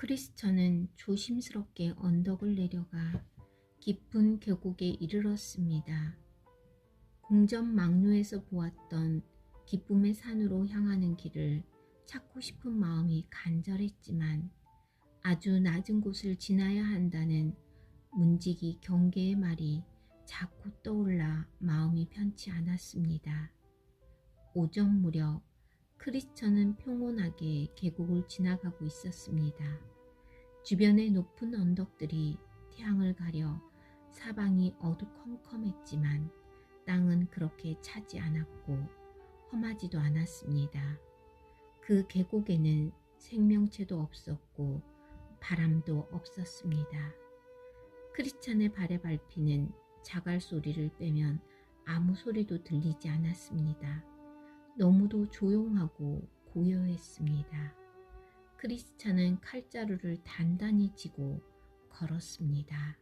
크리스천은 조심스럽게 언덕을 내려가 깊은 계곡에 이르렀습니다. 궁전 막루에서 보았던 기쁨의 산으로 향하는 길을 찾고 싶은 마음이 간절했지만 아주 낮은 곳을 지나야 한다는 문지기 경계의 말이 자꾸 떠올라 마음이 편치 않았습니다. 오전 무렵 크리스천은 평온하게 계곡을 지나가고 있었습니다. 주변의 높은 언덕들이 태양을 가려 사방이 어두컴컴했지만 땅은 그렇게 차지 않았고 험하지도 않았습니다. 그 계곡에는 생명체도 없었고 바람도 없었습니다. 크리스찬의 발에 밟히는 자갈 소리를 빼면 아무 소리도 들리지 않았습니다. 너무도 조용하고 고요했습니다. 크리스찬은 칼자루를 단단히 쥐고 걸었습니다.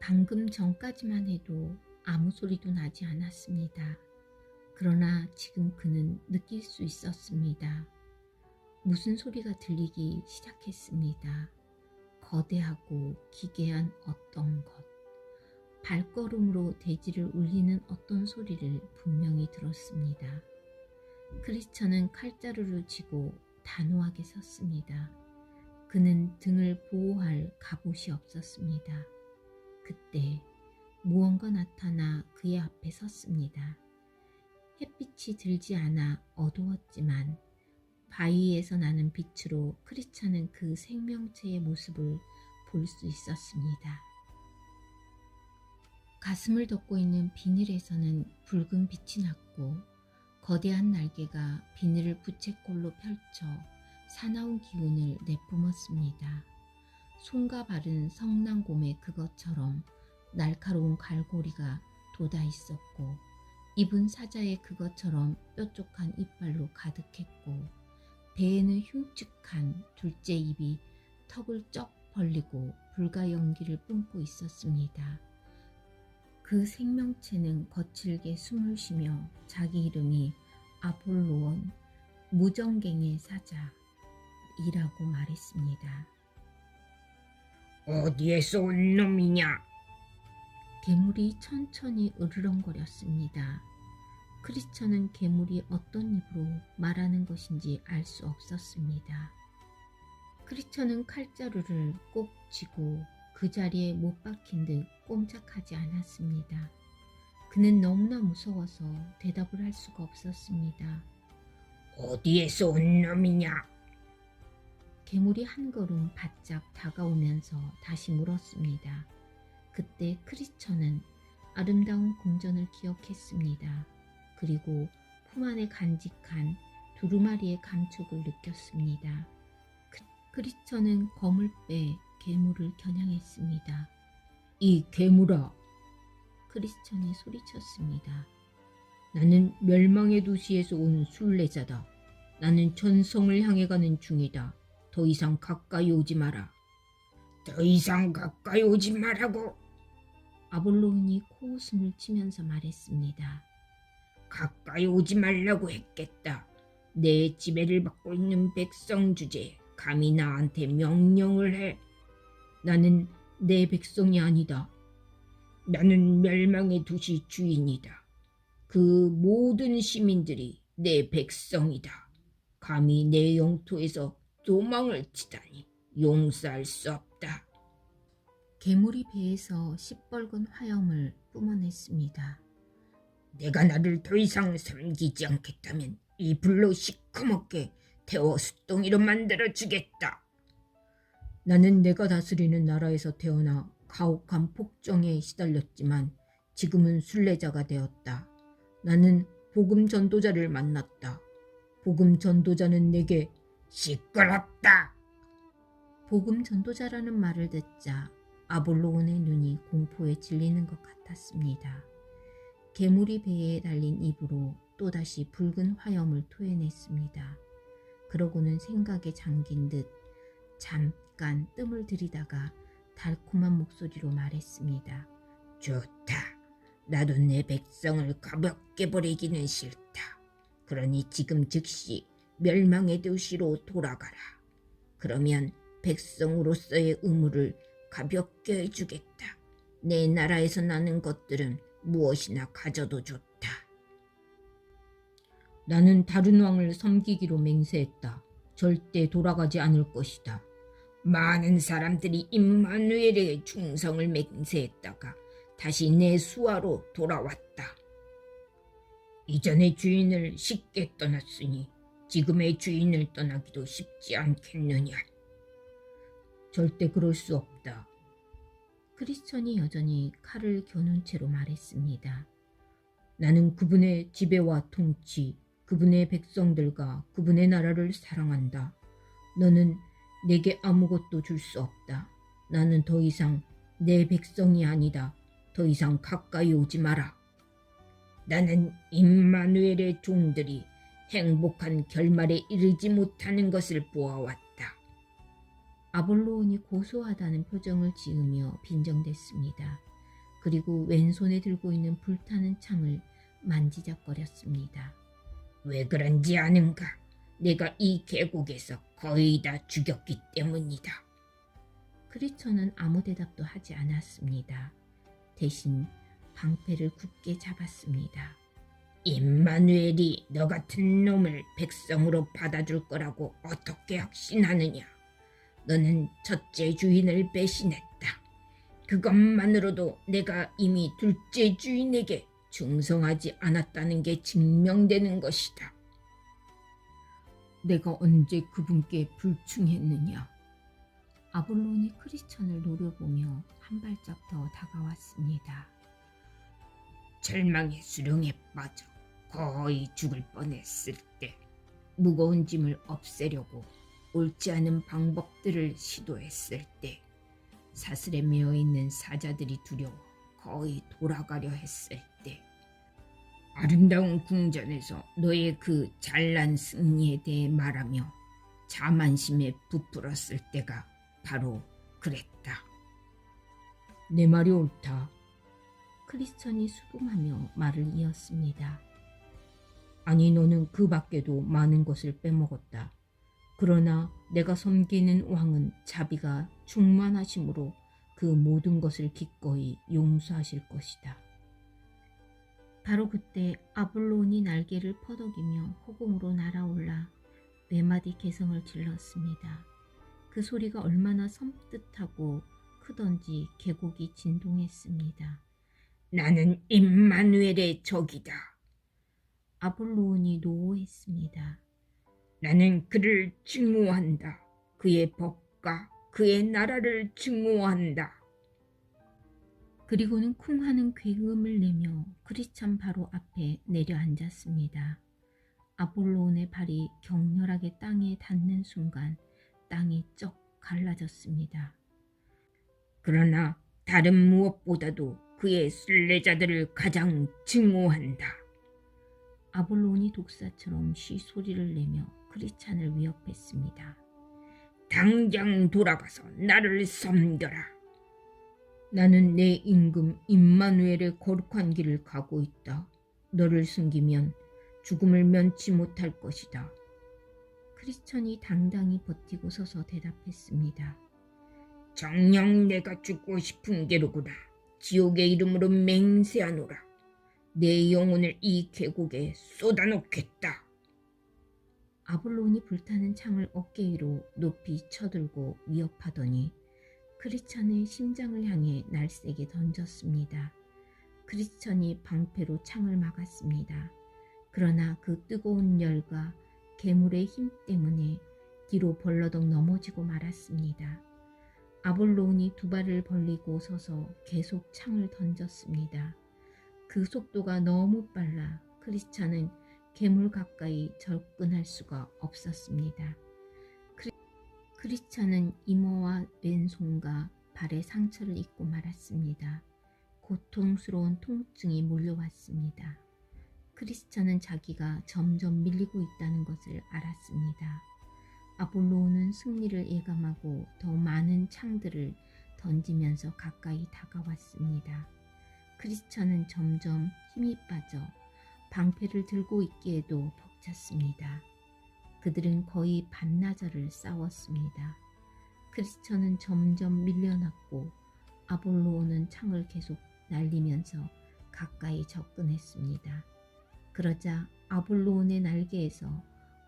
방금 전까지만 해도 아무 소리도 나지 않았습니다. 그러나 지금 그는 느낄 수 있었습니다. 무슨 소리가 들리기 시작했습니다. 거대하고 기괴한 어떤 것. 발걸음으로 대지를 울리는 어떤 소리를 분명히 들었습니다. 크리스천은 칼자루를 쥐고 단호하게 섰습니다. 그는 등을 보호할 갑옷이 없었습니다. 그때 무언가 나타나 그의 앞에 섰습니다. 햇빛이 들지 않아 어두웠지만 바위에서 나는 빛으로 크리스찬은 그 생명체의 모습을 볼 수 있었습니다. 가슴을 덮고 있는 비늘에서는 붉은 빛이 났고 거대한 날개가 비늘을 부채꼴로 펼쳐 사나운 기운을 내뿜었습니다. 손과 발은 성난곰의 그것처럼 날카로운 갈고리가 돋아 있었고 입은 사자의 그것처럼 뾰족한 이빨로 가득했고 배에는 흉측한 둘째 입이 턱을 쩍 벌리고 불가 연기를 뿜고 있었습니다. 그 생명체는 거칠게 숨을 쉬며 자기 이름이 아폴로온 무정갱의 사자이라고 말했습니다. 어디에서 온 놈이냐? 괴물이 천천히 으르렁거렸습니다. 크리스천은 괴물이 어떤 입으로 말하는 것인지 알 수 없었습니다. 크리스천은 칼자루를 꼭 쥐고 그 자리에 못 박힌 듯 꼼짝하지 않았습니다. 그는 너무나 무서워서 대답을 할 수가 없었습니다. 어디에서 온 놈이냐? 괴물이 한 걸음 바짝 다가오면서 다시 물었습니다. 그때 크리스천은 아름다운 궁전을 기억했습니다. 그리고 품 안에 간직한 두루마리의 감촉을 느꼈습니다. 크, 크리스천은 검을 빼 괴물을 겨냥했습니다. 이 괴물아, 크리스천이 소리쳤습니다. 나는 멸망의 도시에서 온 순례자다. 나는 전성을 향해 가는 중이다. 더 이상 가까이 오지 마라. 더 이상 가까이 오지 말라고. 아볼로인이 코웃음을 치면서 말했습니다. 가까이 오지 말라고 했겠다. 내 지배를 받고 있는 백성 주제 감히 나한테 명령을 해. 나는 내 백성이 아니다. 나는 멸망의 도시 주인이다. 그 모든 시민들이 내 백성이다. 감히 내 영토에서 도망을 치다니 용서할 수 없다. 괴물이 배에서 시뻘건 화염을 뿜어냈습니다. 내가 나를 더 이상 섬기지 않겠다면 이 불로 시커멓게 태워 숫덩이로 만들어 주겠다. 나는 내가 다스리는 나라에서 태어나 가혹한 폭정에 시달렸지만 지금은 순례자가 되었다. 나는 복음 전도자를 만났다. 복음 전도자는 내게 시끄럽다. 복음 전도자라는 말을 듣자 아볼로온의 눈이 공포에 질리는 것 같았습니다. 괴물이 배에 달린 입으로 또다시 붉은 화염을 토해냈습니다. 그러고는 생각에 잠긴 듯 잠깐 뜸을 들이다가 달콤한 목소리로 말했습니다. 좋다. 나도 내 백성을 가볍게 버리기는 싫다. 그러니 지금 즉시 멸망의 도시로 돌아가라. 그러면 백성으로서의 의무를 가볍게 해주겠다. 내 나라에서 나는 것들은 무엇이나 가져도 좋다. 나는 다른 왕을 섬기기로 맹세했다. 절대 돌아가지 않을 것이다. 많은 사람들이 임마누엘의 충성을 맹세했다가 다시 내 수하로 돌아왔다. 이전의 주인을 쉽게 떠났으니 지금의 주인을 떠나기도 쉽지 않겠느냐. 절대 그럴 수 없다. 크리스천이 여전히 칼을 겨눈 채로 말했습니다. 나는 그분의 지배와 통치, 그분의 백성들과 그분의 나라를 사랑한다. 너는 내게 아무것도 줄 수 없다. 나는 더 이상 내 백성이 아니다. 더 이상 가까이 오지 마라. 나는 임마누엘의 종들이 행복한 결말에 이르지 못하는 것을 보아왔다. 아볼로온이 고소하다는 표정을 지으며 빈정댔습니다. 그리고 왼손에 들고 있는 불타는 창을 만지작거렸습니다. 왜 그런지 아는가? 내가 이 계곡에서 거의 다 죽였기 때문이다. 크리처는 아무 대답도 하지 않았습니다. 대신 방패를 굳게 잡았습니다. 임마누엘이 너 같은 놈을 백성으로 받아줄 거라고 어떻게 확신하느냐? 너는 첫째 주인을 배신했다. 그것만으로도 내가 이미 둘째 주인에게 충성하지 않았다는 게 증명되는 것이다. 내가 언제 그분께 불충했느냐? 아볼론이 크리스천을 노려보며 한 발짝 더 다가왔습니다. 절망의 수령에 빠져 거의 죽을 뻔했을 때 무거운 짐을 없애려고 옳지 않은 방법들을 시도했을 때 사슬에 매어 있는 사자들이 두려워 거의 돌아가려 했을 때 아름다운 궁전에서 너의 그 잘난 승리에 대해 말하며 자만심에 부풀었을 때가 바로 그랬다. 내 말이 옳다. 크리스천이 수긍하며 말을 이었습니다. 아니 너는 그 밖에도 많은 것을 빼먹었다. 그러나 내가 섬기는 왕은 자비가 충만하심으로 그 모든 것을 기꺼이 용서하실 것이다. 바로 그때 아볼론이 날개를 퍼덕이며 허공으로 날아올라 외마디 개성을 질렀습니다. 그 소리가 얼마나 섬뜩하고 크던지 계곡이 진동했습니다. 나는 임마누엘의 적이다. 아볼론이 노호했습니다. 나는 그를 증오한다. 그의 법과 그의 나라를 증오한다. 그리고는 쿵 하는 괴음을 내며 크리스찬 바로 앞에 내려앉았습니다. 아볼론의 발이 격렬하게 땅에 닿는 순간 땅이 쩍 갈라졌습니다. 그러나 다른 무엇보다도 그의 순례자들을 가장 증오한다. 아볼론이 독사처럼 쉬 소리를 내며 크리스찬을 위협했습니다. 당장 돌아가서 나를 섬겨라. 나는 내 임금 임마누엘의 거룩한 길을 가고 있다. 너를 숨기면 죽음을 면치 못할 것이다. 크리스천이 당당히 버티고 서서 대답했습니다. 정녕 내가 죽고 싶은 게로구나. 지옥의 이름으로 맹세하노라. 내 영혼을 이 계곡에 쏟아놓겠다. 아볼론이 불타는 창을 어깨 위로 높이 쳐들고 위협하더니 크리스천의 심장을 향해 날쌔게 던졌습니다. 크리스천이 방패로 창을 막았습니다. 그러나 그 뜨거운 열과 괴물의 힘 때문에 뒤로 벌러덩 넘어지고 말았습니다. 아볼론이 두 발을 벌리고 서서 계속 창을 던졌습니다. 그 속도가 너무 빨라 크리스찬은 괴물 가까이 접근할 수가 없었습니다. 크리, 크리스찬은 이마와 왼손과 발에 상처를 입고 말았습니다. 고통스러운 통증이 몰려왔습니다. 크리스찬은 자기가 점점 밀리고 있다는 것을 알았습니다. 아볼로는 승리를 예감하고 더 많은 창들을 던지면서 가까이 다가왔습니다. 크리스찬은 점점 힘이 빠져 방패를 들고 있기에도 벅찼습니다. 그들은 거의 반나절을 싸웠습니다. 크리스천은 점점 밀려났고 아볼로온은 창을 계속 날리면서 가까이 접근했습니다. 그러자 아볼로온의 날개에서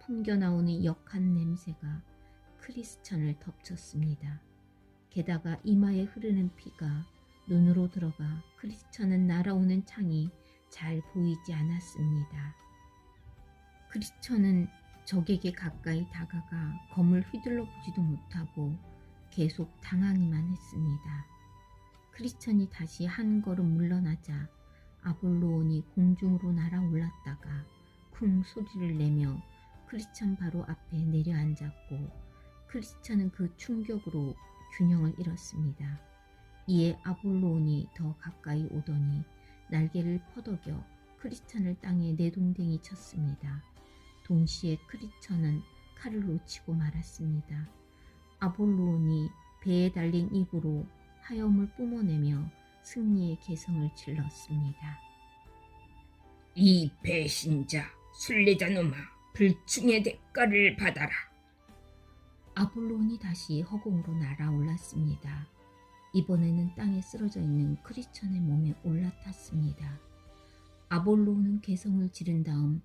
풍겨나오는 역한 냄새가 크리스천을 덮쳤습니다. 게다가 이마에 흐르는 피가 눈으로 들어가 크리스천은 날아오는 창이 잘 보이지 않았습니다. 크리스천은 적에게 가까이 다가가 검을 휘둘러 보지도 못하고 계속 당하기만 했습니다. 크리스천이 다시 한 걸음 물러나자 아볼로온이 공중으로 날아올랐다가 쿵 소리를 내며 크리스천 바로 앞에 내려앉았고 크리스천은 그 충격으로 균형을 잃었습니다. 이에 아볼로온이 더 가까이 오더니 날개를 퍼덕여 크리스천을 땅에 내동댕이 쳤습니다. 동시에 크리스천은 칼을 놓치고 말았습니다. 아볼로온이 배에 달린 입으로 하염을 뿜어내며 승리의 개성을 질렀습니다. 이 배신자 순례자 놈아 불충의 대가를 받아라. 아볼로온이 다시 허공으로 날아올랐습니다. 이번에는 땅에 쓰러져 있는 크리스천의 몸에 올라탔습니다. 아볼로온은 개성을 지른 다음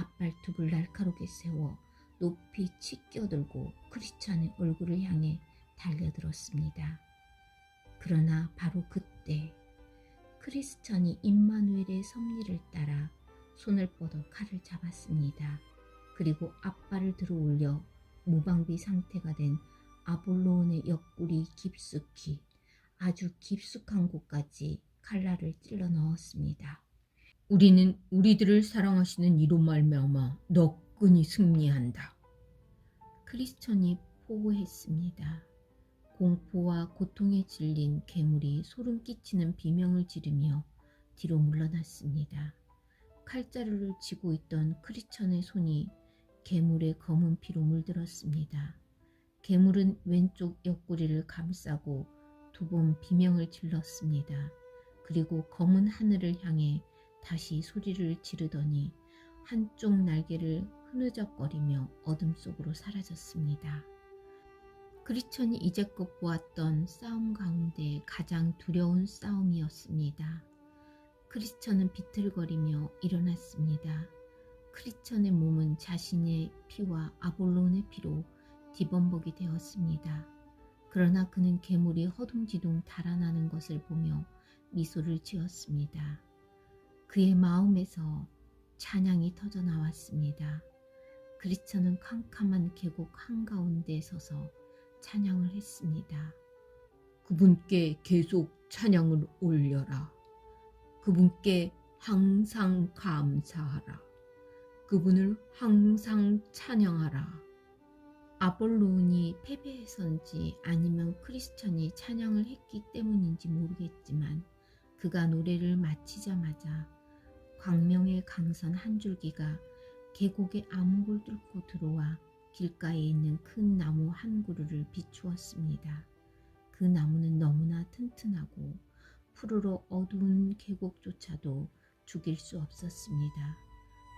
앞발톱을 날카롭게 세워 높이 치껴들고 크리스천의 얼굴을 향해 달려들었습니다. 그러나 바로 그때 크리스천이 임마누엘의 섭리를 따라 손을 뻗어 칼을 잡았습니다. 그리고 앞발을 들어 올려 무방비 상태가 된 아볼로온의 옆구리 깊숙이 아주 깊숙한 곳까지 칼날을 찔러 넣었습니다. 우리는 우리들을 사랑하시는 이로 말미암아 너끈히 승리한다. 크리스천이 포고했습니다. 공포와 고통에 질린 괴물이 소름 끼치는 비명을 지르며 뒤로 물러났습니다. 칼자루를 쥐고 있던 크리스천의 손이 괴물의 검은 피로 물들었습니다. 괴물은 왼쪽 옆구리를 감싸고 두 번 비명을 질렀습니다. 그리고 검은 하늘을 향해 다시 소리를 지르더니 한쪽 날개를 흐느적거리며 어둠 속으로 사라졌습니다. 크리스천이 이제껏 보았던 싸움 가운데 가장 두려운 싸움이었습니다. 크리스천은 비틀거리며 일어났습니다. 크리스천의 몸은 자신의 피와 아볼론의 피로 뒤범벅이 되었습니다. 그러나 그는 괴물이 허둥지둥 달아나는 것을 보며 미소를 지었습니다. 그의 마음에서 찬양이 터져 나왔습니다. 크리스천은 캄캄한 계곡 한가운데 서서 찬양을 했습니다. 그분께 계속 찬양을 올려라. 그분께 항상 감사하라. 그분을 항상 찬양하라. 아볼로온이 패배해서인지 아니면 크리스천이 찬양을 했기 때문인지 모르겠지만 그가 노래를 마치자마자 광명의 강선 한 줄기가 계곡의 암흑을 뚫고 들어와 길가에 있는 큰 나무 한 그루를 비추었습니다. 그 나무는 너무나 튼튼하고 푸르러 어두운 계곡조차도 죽일 수 없었습니다.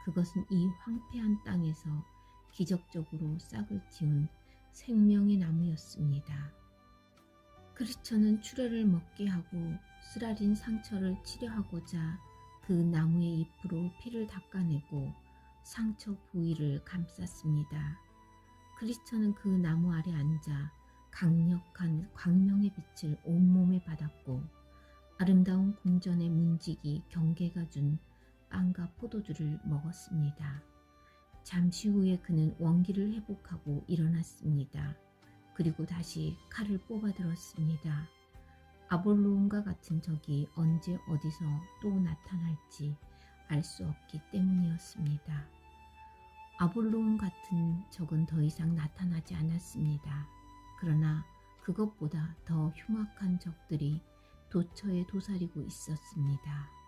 그것은 이 황폐한 땅에서 기적적으로 싹을 틔운 생명의 나무였습니다. 크리스천은 추레를 먹게 하고 쓰라린 상처를 치료하고자 그 나무의 잎으로 피를 닦아내고 상처 부위를 감쌌습니다. 크리스천은 그 나무 아래 앉아 강력한 광명의 빛을 온몸에 받았고 아름다운 궁전의 문지기 경계가 준 빵과 포도주를 먹었습니다. 잠시 후에 그는 원기를 회복하고 일어났습니다. 그리고 다시 칼을 뽑아들었습니다. 아볼로온과 같은 적이 언제 어디서 또 나타날지 알 수 없기 때문이었습니다. 아볼로온 같은 적은 더 이상 나타나지 않았습니다. 그러나 그것보다 더 흉악한 적들이 도처에 도사리고 있었습니다.